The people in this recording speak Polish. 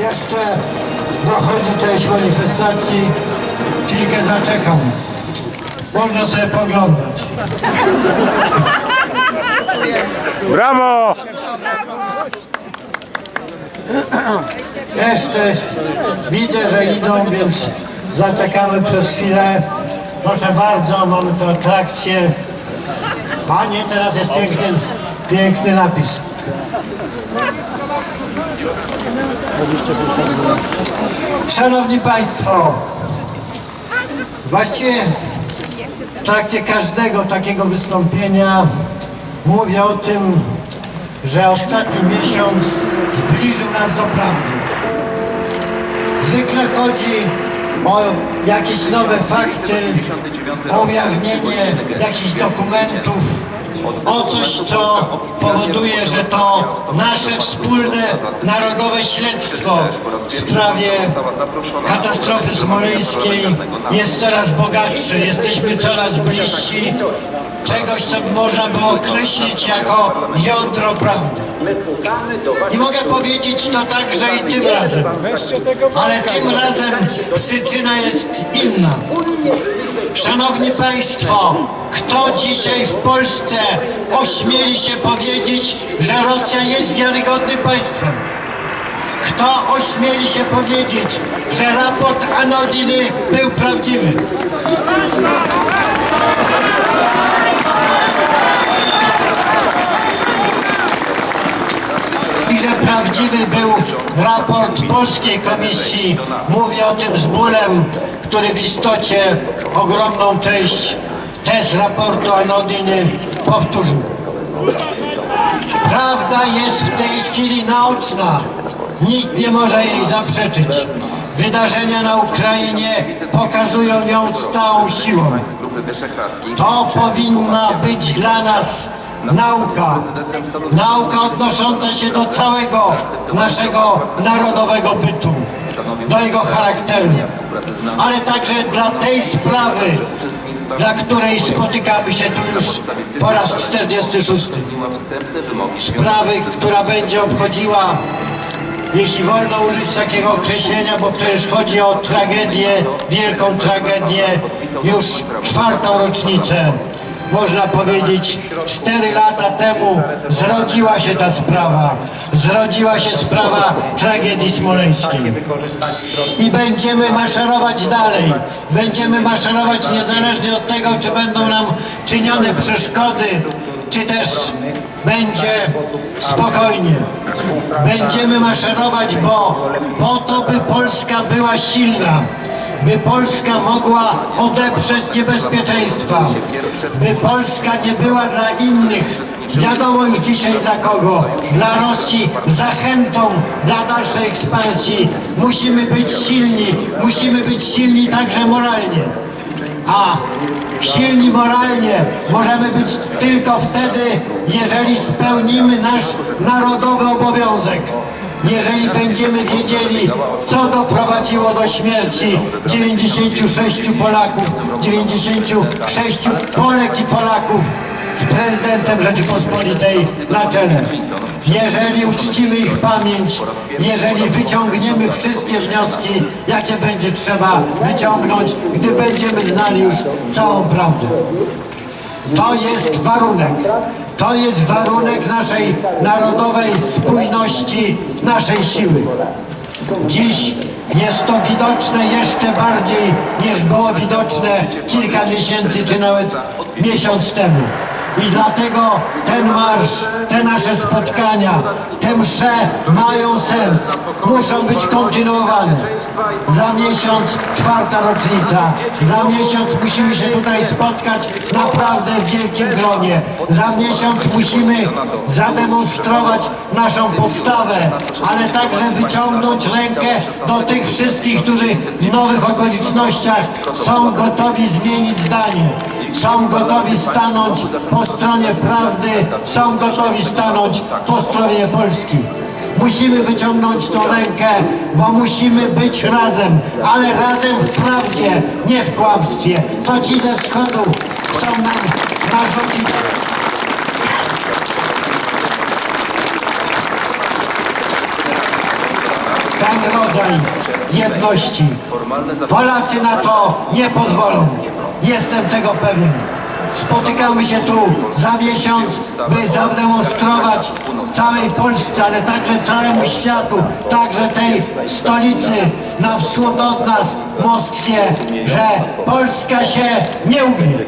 jeszcze dochodzi część manifestacji. Chwilkę zaczekam. Można sobie poglądać. Brawo! Jeszcze widzę, że idą, więc zaczekamy przez chwilę. Proszę bardzo, mamy tu atrakcję. Panie, teraz jest piękny, piękny napis. Szanowni Państwo, właściwie w trakcie każdego takiego wystąpienia mówię o tym, że ostatni miesiąc zbliżył nas do prawdy. Zwykle chodzi o jakieś nowe fakty, o ujawnienie jakichś dokumentów, o coś, co powoduje, że to nasze wspólne narodowe śledztwo w sprawie katastrofy smoleńskiej jest coraz bogatsze. Jesteśmy coraz bliżsi czegoś, co można było określić jako jądro prawdy. I mogę powiedzieć to także i tym razem. Ale tym razem przyczyna jest inna. Szanowni Państwo, kto dzisiaj w Polsce ośmieli się powiedzieć, że Rosja jest wiarygodnym państwem? Kto ośmieli się powiedzieć, że raport Anodiny był prawdziwy? i że prawdziwy był raport Polskiej Komisji. Mówię o tym z bólem, który w istocie ogromną część tez raportu Anodyny powtórzył. Prawda jest w tej chwili naoczna. Nikt nie może jej zaprzeczyć. Wydarzenia na Ukrainie pokazują ją z całą siłą. To powinna być dla nas nauka. Nauka odnosząca się do całego naszego narodowego bytu, do jego charakteru, ale także dla tej sprawy, dla której spotykamy się tu już po raz 46. Spełniła wstępne wymogi Sprawy, która będzie obchodziła, jeśli wolno użyć takiego określenia, bo przecież chodzi o tragedię, wielką tragedię, już czwartą rocznicę. Można powiedzieć, cztery lata temu zrodziła się ta sprawa. Zrodziła się sprawa tragedii smoleńskiej. I będziemy maszerować dalej. Będziemy maszerować niezależnie od tego, czy będą nam czynione przeszkody, czy też będzie spokojnie. Będziemy maszerować, bo po to, by Polska była silna, by Polska mogła odeprzeć niebezpieczeństwa, by Polska nie była dla innych, wiadomo już dzisiaj dla kogo, dla Rosji zachętą dla dalszej ekspansji. Musimy być silni, musimy być silni także moralnie. A silni moralnie możemy być tylko wtedy, jeżeli spełnimy nasz narodowy obowiązek. Jeżeli będziemy wiedzieli, co doprowadziło do śmierci 96 Polaków, 96 Polek i Polaków z prezydentem Rzeczypospolitej na czele. Jeżeli uczcimy ich pamięć, jeżeli wyciągniemy wszystkie wnioski, jakie będzie trzeba wyciągnąć, gdy będziemy znali już całą prawdę. To jest warunek. To jest warunek naszej narodowej spójności, naszej siły. Dziś jest to widoczne jeszcze bardziej niż było widoczne kilka miesięcy czy nawet miesiąc temu. I dlatego ten marsz, te nasze spotkania, te msze mają sens. Muszą być kontynuowane. Za miesiąc czwarta rocznica. Za miesiąc musimy się tutaj spotkać naprawdę w wielkim gronie. Za miesiąc musimy zademonstrować naszą podstawę, ale także wyciągnąć rękę do tych wszystkich, którzy w nowych okolicznościach są gotowi zmienić zdanie. Są gotowi stanąć po stronie prawdy, są gotowi stanąć po stronie Polski. Musimy wyciągnąć tą rękę, bo musimy być razem, ale razem w prawdzie, nie w kłamstwie. To ci ze wschodu chcą nam narzucić ten rodzaj jedności. Polacy na to nie pozwolą. Jestem tego pewien. Spotykamy się tu za miesiąc, by zademonstrować całej Polsce, ale także całemu światu, także tej stolicy na wschód od nas, Moskwie, że Polska się nie ugnie.